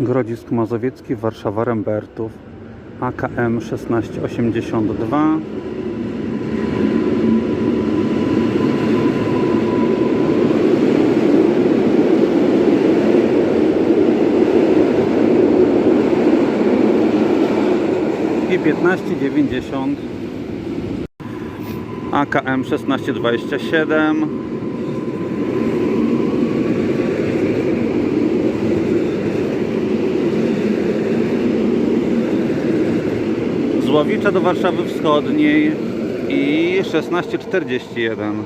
Grodzisk Mazowiecki, Warszawa Rembertów, AKM 1682. I 1590 AKM 1627 z Łowicza do Warszawy Wschodniej i 1641